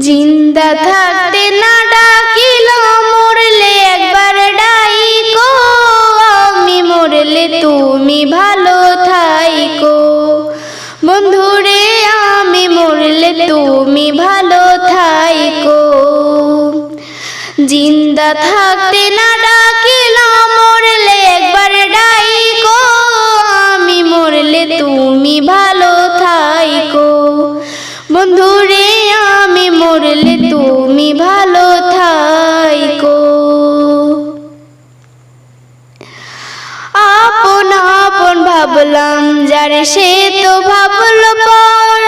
জিন্দা থাকতে না ডাকিল, মরলে একবার ডাইকো। আমি মরলে তুমি ভালো থাইকো। বন্ধুরে, আমি মরলে তুমি ভালো থাইকো। জিন্দা থাকতে না ভাবলাম যারে সে তো ভাবল পর,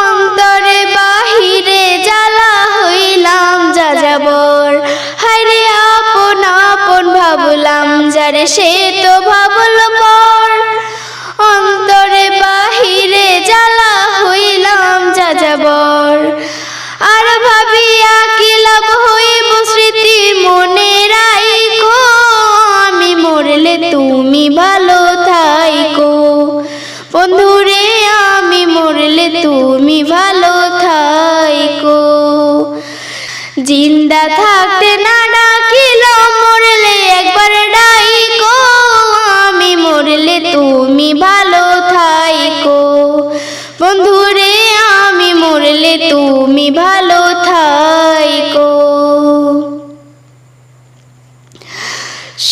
অন্তরে বাহিরে জ্বালা হইলাম যা যাবর হায়রে আপন আপন ভাবলাম, যারে সে তো ভাবল পর, অন্তরে বাহিরে জ্বালা হইলাম যা যাবর আর ভাবিয়া কি লাভ হইব স্মৃতি মনে রাইকো আমি মরলে তুমি ভালো বন্ধুরে, আমি মরলে তুমি ভালো থাইকো। জিন্দা থাকতে না ডাকিল মরলে একবার ডাইকো। আমি মরলে তুমি ভালো থাইকো। বন্ধুরে, আমি মরলে তুমি ভালো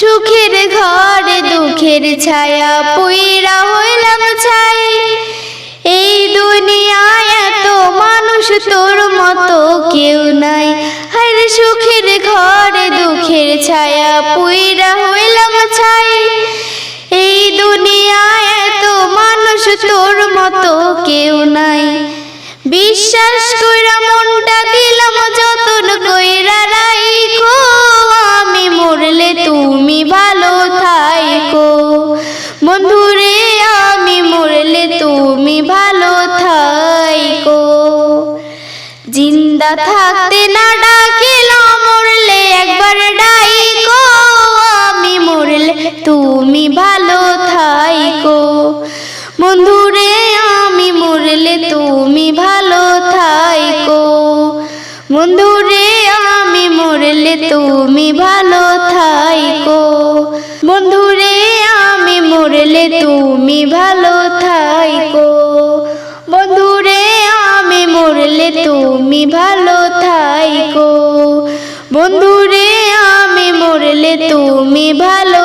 সুখের ঘরে, দুঃখের ছায়া, পুইরা হইলাম ছাই। এই দুনিয়ায় এত মানুষ, তোর মতো কেউ নাই। হায়রে সুখের ঘরে, দুঃখের ছায়া, পুইরা হইলাম ছাই। এই দুনিয়ায় এত মানুষ, তোর মতো কেউ নাই। বিশ্বাস থাকতে না ডাকিলাম মরলে একবার ডাইকো। আমি মরলে তুমি ভালো থাইকো। বন্ধুরে, আমি মরলে তুমি ভালো থাইকো। বন্ধুরে, আমি মরলে তুমি ভালো থাইকো। বন্ধুরে, আমি মরলে তুমি ভালো তুমি ভালো থাইকো। বন্ধুরে আমি মরলে তুমি ভালো